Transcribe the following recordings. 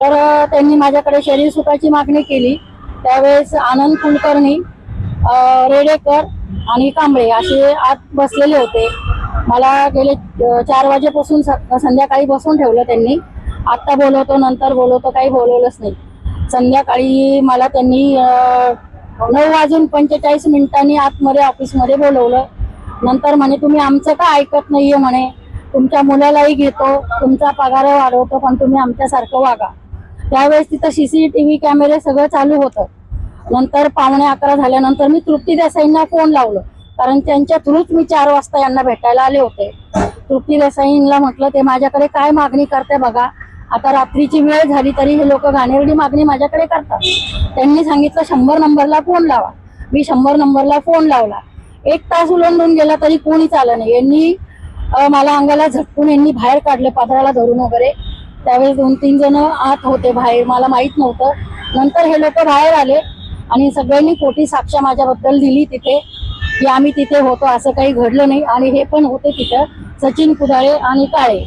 तर त्यांनी माझ्याकडे शरीर सुखाची मागणी केली. त्यावेळेस आनंद कुलकर्णी रेडेकर आणि कांबळे असे आत बसलेले होते. मला गेले चार वाजेपासून स- संध्याकाळी बसून ठेवलं त्यांनी. आत्ता बोलवतो नंतर बोलवतो काही बोलवलंच नाही. संध्याकाळी मला त्यांनी नऊ वाजून पंचेचाळीस मिनिटांनी आतमध्ये ऑफिसमध्ये बोलवलं. नंतर म्हणे तुम्ही आमचं का ऐकत नाहीये? म्हणे. तुमच्या मुलालाही घेतो तुमचा पगार वाढवतो पण तुम्ही आमच्यासारखं वागा. त्यावेळेस तिथं सीसीटीव्ही कॅमेरे सगळं चालू होतं. नंतर पावणे अकरा झाल्यानंतर मी तृप्ती देसाईंना फोन लावलं. कारण त्यांच्या थ्रूच मी चार वाजता यांना भेटायला आले होते. तृप्ती देसाईंना म्हटलं ते माझ्याकडे काय मागणी करते बघा. आता रात्रीची वेळ झाली तरी हे लोक घाणेरडी मागणी माझ्याकडे करतात. त्यांनी सांगितलं शंभर नंबरला फोन लावा. मी शंभर नंबरला फोन लावला. एक तास उलंडून गेला तरी कोणीच आलं नाही. यांनी मला अंगाला झटकून यांनी बाहेर काढले पात्राला धरून वगैरे. त्यावेळेस दोन तीन जण आत होते बाहेर मला माहीत नव्हतं. नंतर हे लोक बाहेर आले आणि सगळ्यांनी खोटी साक्ष माझ्याबद्दल दिली तिथे की आम्ही तिथे होतो असं काही घडलं नाही. आणि हे पण होते तिथं सचिन कुदाळे आणि काळे.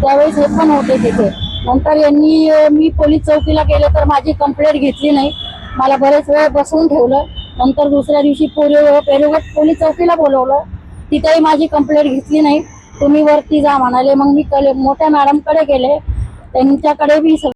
त्यावेळेस हे पण होते तिथे. नंतर यांनी मी पोलीस चौकीला गेलं तर माझी कंप्लेंट घेतली नाही. मला बरेच वेळ बसवून ठेवलं. नंतर दुसऱ्या दिवशी पोरी पेरुगट पोलीस चौकीला बोलवलं. तिथेही माझी कंप्लेंट घेतली नाही. तुम्ही वरती जा म्हणाले. मग मी कले मोठ्या मॅडमकडे गेले. त्यांच्याकडे बी